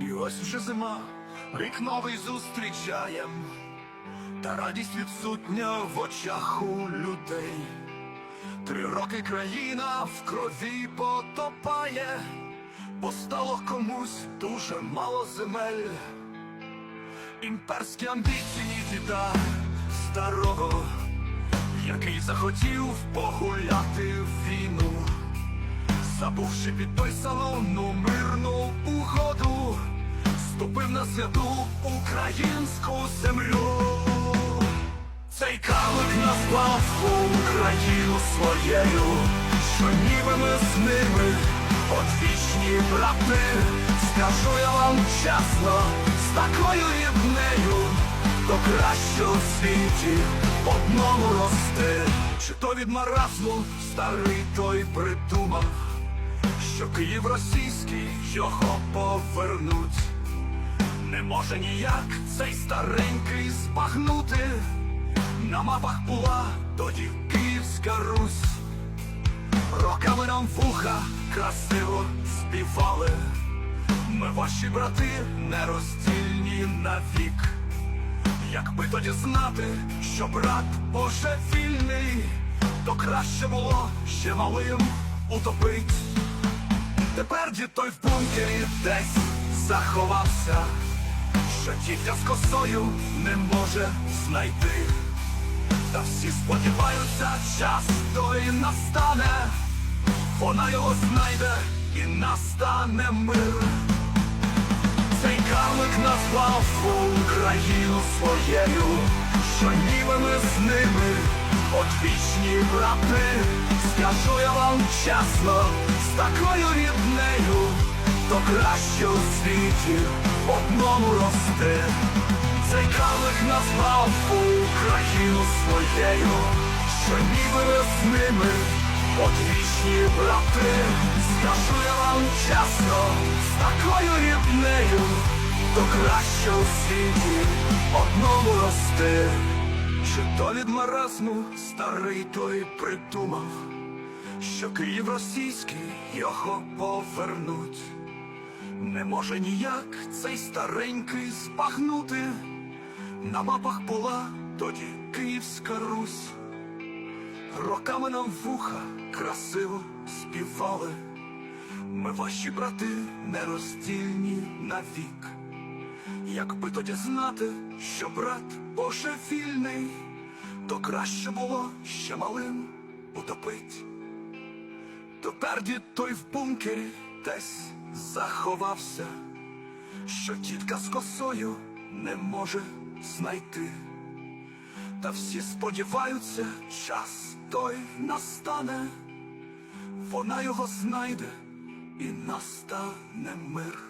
І ось вже зима, рік новий зустрічаєм, та радість відсутня в очах у людей. Три роки країна в крові потопає, бо стало комусь дуже мало земель. Імперські амбіції діда старого, який захотів погуляти забувши підписану мирну угоду, ступив на святу українську землю. Цей калик назвав Україну своєю, що ніби ми з ними одвічні брати. Скажу я вам чесно, з такою ріднею до кращого в світі одному рости. Чи то від маразму старий той придумав, Київ російський його повернуть. Не може ніяк цей старенький збагнути. На мапах була тоді Київська Русь, роками нам вуха красиво співали. Ми ваші брати нероздільні навік. Якби тоді знати, що брат божевільний, то краще було ще малим утопить. Тепер дід той в бункері десь заховався, що тітя з косою не може знайти. Та всі сподіваються, час той настане, вона його знайде і настане мир. Цей карлик назвав Україну своєю, що ніби ми з ними одвічні брати. Скажу я вам чесно, такою ріднею, то краще у світі одному рости. Цей карлик назвав Україну своєю, що ніби з ними одвічні брати. Скажу я вам чесно, з такою ріднею, то краще у світі одному рости. Чи то від маразму старий той придумав, що Київ російський його повернуть. Не може ніяк цей старенький збагнути. На мапах була тоді Київська Русь. Роками нам вуха красиво співали. Ми ваші брати нероздільні навік. Якби тоді знати, що брат божевільний, то краще було ще малим утопить. Тепер дід той в бункері десь заховався, що тітка з косою не може знайти. Та всі сподіваються, час той настане, вона його знайде і настане мир.